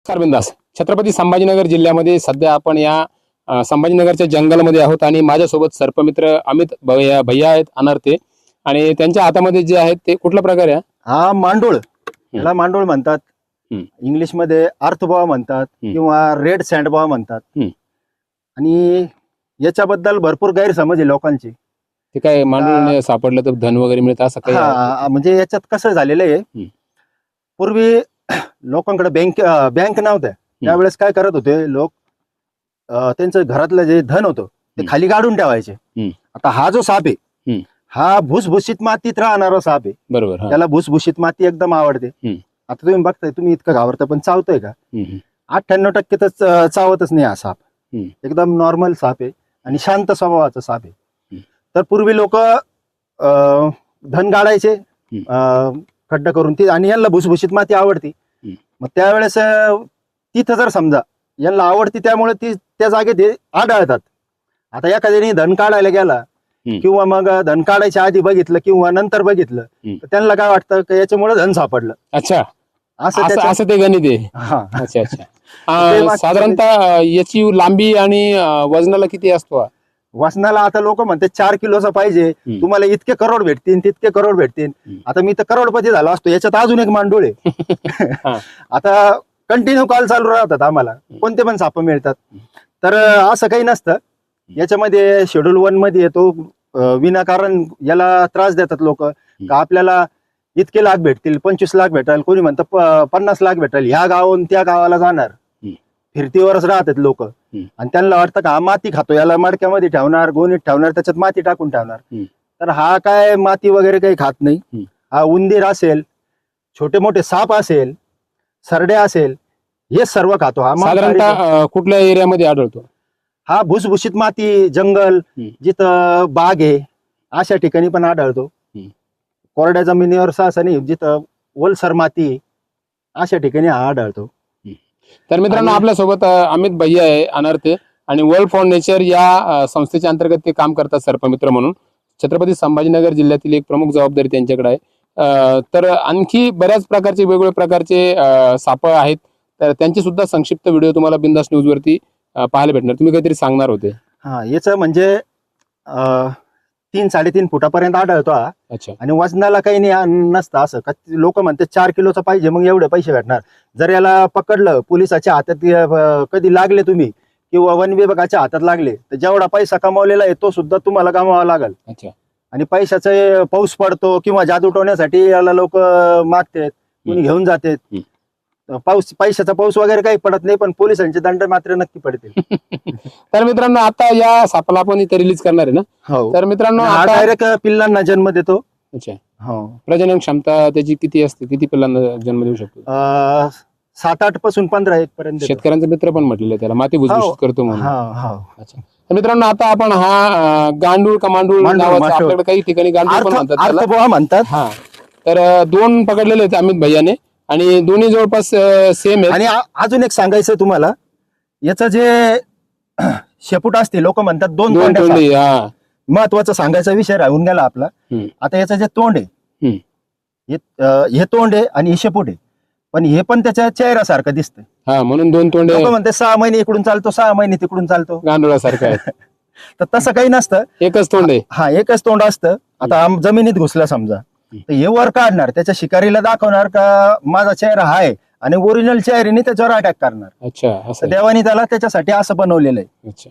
नमस्कार बिंदास. छत्रपती संभाजीनगर जिल्ह्यामध्ये सध्या आपण या संभाजीनगरच्या जंगलमध्ये आहोत आणि माझ्यासोबत सर्पमित्र अमित भैया भैया आहेत अनर्थे आणि त्यांच्या हातामध्ये जे आहेत ते कुठला प्रकार हा मांडोळ. याला मांडोळ म्हणतात. इंग्लिशमध्ये अर्थबॉ म्हणतात. किंवा रेड सँडबॉ म्हणतात. आणि याच्याबद्दल भरपूर गैरसमज आहे लोकांची. ते काय मांडूळ सापडलं तर धन वगैरे मिळतं असं काही म्हणजे याच्यात कसं झालेलं आहे. पूर्वी लोकांकडे बँक बँक नव्हत्या त्यावेळेस काय करत होते लोक त्यांचं घरातलं जे धन होतं ते. खाली काढून ठेवायचे. आता हा जो साप आहे. हा भुसभुशीत मातीत राहणारा साप आहे बरोबर. त्याला भुसभुशीत माती एकदम आवडते. आता तुम्ही बघताय तुम्ही इतकं घाबरता पण चावतोय का. अठ्ठ्याण्णव टक्के तर चावतच नाही हा साप. एकदम नॉर्मल साप आहे आणि शांत स्वभावाचा साप आहे. तर पूर्वी लोक धन गाडायचे खड्डा करून ती आणि यांना भुसभुशीत माती आवडती. मग त्यावेळेस तिथं जर समजा यांना आवडती त्यामुळे ती त्या जागेत हे आढळतात. आता एखाद्याने धन काढायला गेला. किंवा मग धन काढायच्या आधी बघितलं किंवा नंतर बघितलं. तर त्यांना काय वाटतं की याच्यामुळे धन सापडलं. अच्छा. असं असं ते गणित आहे. अच्छा अच्छा. साधारणतः याची लांबी आणि वजनाला किती असतो? वसनाला आता लोक म्हणते चार किलोचा पाहिजे. तुम्हाला इतके करोड भेटतील तितके करोड भेटतील. आता मी तर करोडपती झालो असतो याच्यात अजून एक मांडोळ आहे. आता कंटिन्यू कॉल चालू राहतात आम्हाला. कोणते पण साप मिळतात. तर असं काही नसतं. याच्यामध्ये शेड्यूल वनमध्ये येतो विनाकारण याला त्रास देतात लोक. का आपल्याला इतके लाख भेटतील पंचवीस लाख भेटाल कोणी म्हणतं पन्नास लाख भेटाल ह्या गावाहून त्या गावाला जाणार. फिरतीवरच राहतात लोक. आणि त्यांना वाटतं का हा माती खातो याला मडक्यामध्ये ठेवणार गोणीत ठेवणार त्याच्यात माती टाकून ठेवणार. तर हा काय माती वगैरे काही खात नाही. हा उंदीर असेल छोटे मोठे साप असेल सरडे असेल हे सर्व खातो. हा साधारणतः कुठल्या एरियामध्ये आढळतो? हा भुसभुशीत माती जंगल. जिथं बाग आहे अशा ठिकाणी पण आढळतो. कोरड्या जमिनीवर सहसा नाही जिथं ओलसर माती अशा ठिकाणी हा आढळतो. तर मित्रांनो आपल्यासोबत अमित भैया आहे अनर्थे आणि वर्ल्ड फॉर नेचर या संस्थेच्या अंतर्गत ते काम करतात सर्पमित्र म्हणून. छत्रपती संभाजीनगर जिल्ह्यातील एक प्रमुख जबाबदारी त्यांच्याकडे आहे. तर आणखी बऱ्याच प्रकारचे वेगवेगळ्या प्रकारचे अ, साप आहेत. तर त्यांची सुद्धा संक्षिप्त व्हिडिओ तुम्हाला बिंदास न्यूजवरती अ, पाहायला भेटणार. तुम्ही काहीतरी सांगणार होते. हा याचं म्हणजे तीन साडेतीन फुटापर्यंत आढळतो हा. अच्छा. आणि वजनाला काही नाही नसतं असं. का लोक म्हणते चार किलोचा पाहिजे मग एवढे पैसे भेटणार. जर याला पकडलं पोलिसाच्या हातात अं, कधी लागले तुम्ही किंवा वन विभागाच्या हातात लागले तर जेवढा पैसा कमावलेला आहे तो सुद्धा तुम्हाला कमावा लागेल. अच्छा. आणि पैशाचा पाऊस पडतो किंवा जादू उठवण्यासाठी याला लोक मागतात कुणी घेऊन जातात. पाऊस पैशाचा पाऊस वगैरे काही पडत नाही पण पोलिसांचे दंड मात्र नक्की पडतील. तर मित्रांनो आता या सापाला आपण इथे रिलीज करणार आहे ना? हो. तर मित्रांनो हा आता डायरेक्ट पिल्लांना जन्म देतो. अच्छा. हो. प्रजनन क्षमता त्याची किती असते? किती पिल्लांना जन्म देऊ शकतो? अं, सात आठपासून पंधरा एक पर्यंत. शेतकऱ्यांचा मित्र पण म्हटलेलं आहे त्याला माती भुसभुशीत हो. करतो म्हणून. हा हा. अच्छा. तर मित्रांनो आता आपण हा अं, गांडूळ का मांडूळ मांडूळ, नावाचा मांडूळ. आपल्याकडे काही ठिकाणी गांडूळ पण अर्थ म्हणतात त्याला. म्हणतात. हा. तर अं, दोन पकडलेले आहेत अमित भैयाने. आणि दोन्ही जवळपास सेम आहेत. आणि आ- अजून एक सांगायचं तुम्हाला. याचं जे शेपूट असते लोक म्हणतात दोन दोन तोंड्याचा. तोंडी हा. महत्त्वाचा सांगायचा विषय राहून गेला आपला. हम्म. आता याचं जे तोंड आहे हम्म. हे अं, हे तोंड आहे आणि हे शेपूट आहे. पण हे पण त्याच्या चेहऱ्यासारखं दिसतं हा म्हणून दोन तोंडे लोक म्हणते सहा महिने इकडून चालतो सहा महिने तिकडून चालतो. गांडुळासारखं आहे. तर तसं काही नसतं. एकच तोंड आहे. हा एकच तोंड असतं. आता आम- जमिनीत घुसला समजा. तर हे वर काढणार. त्याच्या शिकारीला दाखवणार का माझा चेहरा हा आहे आणि ओरिजिनल चेहऱ्याने त्याच्यावर अटॅक करणार. अच्छा असं आहे. देवानी त्याला त्याच्यासाठी असं बनवलेलं आहे. अच्छा.